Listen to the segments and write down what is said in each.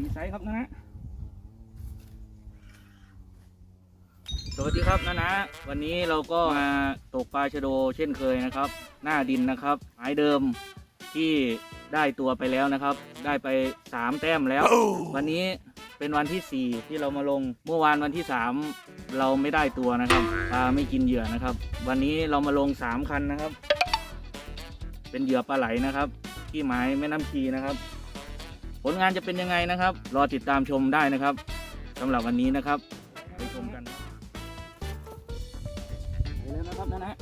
มีไซส์ครับนะนะสวัสดีครับนะนะ วันนี้เราก็มาตกปลาชะโดเช่นเคยนะครับ หน้าดินนะครับหมายเดิมที่ได้ตัวไปแล้วนะครับ ได้ไปสามแต้มแล้ว วันนี้เป็นวันที่สี่ที่เรามาลงเมื่อวานวันที่สามเราไม่ได้ตัวนะครับปลาไม่กินเหยื่อนะครับ วันนี้เรามาลงสามคันนะครับ เป็นเหยื่อปลาไหลนะครับ ที่หมายแม่น้ำชีนะครับ ผลงานจะเป็นยังไงนะครับ รอติดตามชมได้นะครับสำหรับวันนี้นะครับ ไปชมกันไปแล้วนะครับนะนะ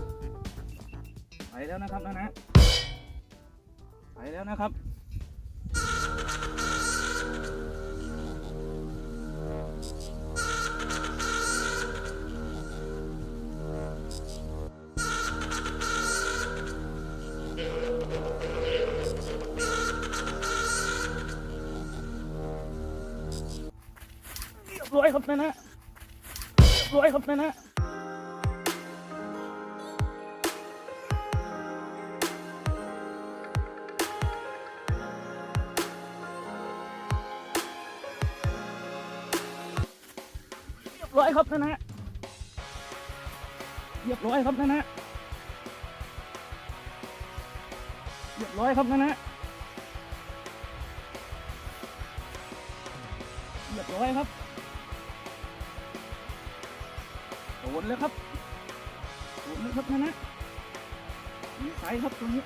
ไปแล้วนะครับนะนะไปแล้วนะครับ รียบร้อยครับนะนะรียบร้อยครับนะนะเรียบร้อยครับนะนะเรียบร้อยครับนะนะเรียบร้อยครับนะนะเรียบร้อยครับ นแล้วครับโดนแล้วครับนะนะมีสายครับตัวนี้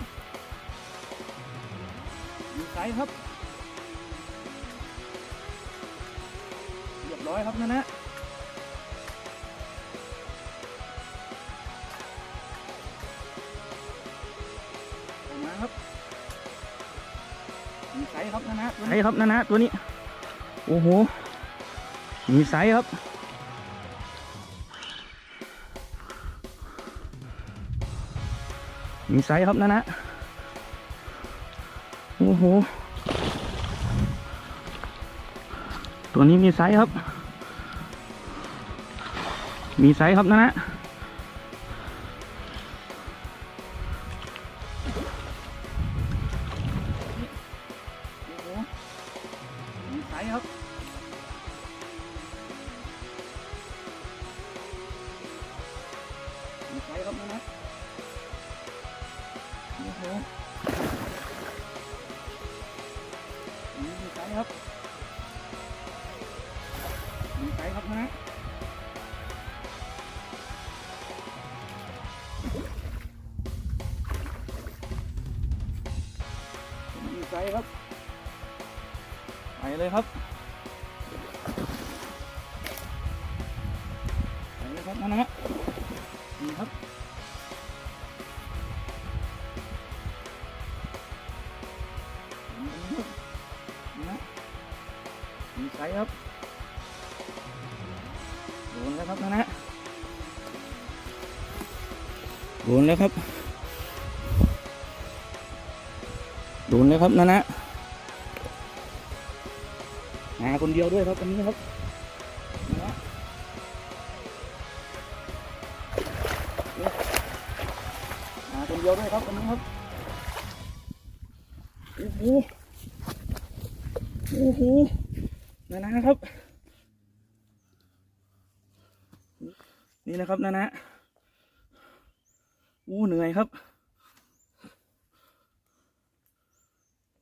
มีสายครับเรียบร้อยครับนะนะออกมาครับมีสายครับนะนะสายครับนะนะตัวนี้ โอ้โหมีสายครับ มีไซส์ครับนะนะโอ้โห ตัวนี้มีไซส์ครับ มีไซส์ครับนะนะไซส์ครับมีไซส์ครับนะนะ โอ้โหนี่มีไซส์ครับมีไซส์ครับนะมีไซส์ครับ ไปเลยครับไปเลยครับนะนะ ไครับโดนแล้วครับนะนะโดนแล้วครับโดนแล้วครับนะนะหาคนเดียวด้วยครับวันนี้ครับนะนะหาคนเดียวด้วยครับวันนี้ครับโอ้โหโอ้โห นานะครับ นี่นะครับนานะอู้เหนื่อยครับ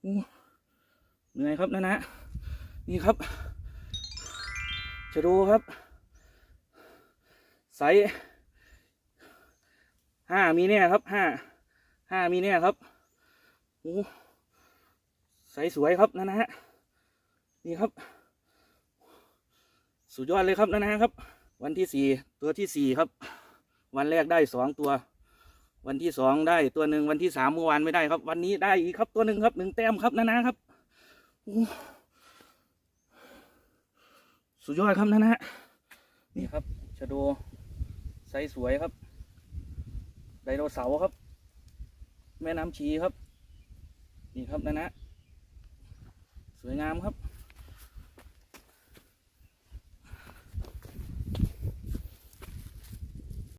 อู้เหนื่อยครับนานะนี่ครับ จะดูครับไซส์ห้ามีเนี่ยครับห้าห้ามีเนี่ยครับอู้ไซส์สวยครับนะนะฮะนี่ครับ สุดยอดเลยครับนะนะครับ วันที่สี่ตัวที่สี่ครับ วันแรกได้สองตัว วันที่สองได้ตัวหนึ่งวันที่สามเมื่อวานไม่ได้ครับ วันนี้ได้อีกครับตัวหนึ่งครับหนึ่งแต้มครับนะนะครับสุดยอดครับนะนะนี่ครับชะโดไซส์สวยครับไดโนเสาร์ครับ แม่น้ำชีครับ นี่ครับนะนะสวยงามครับ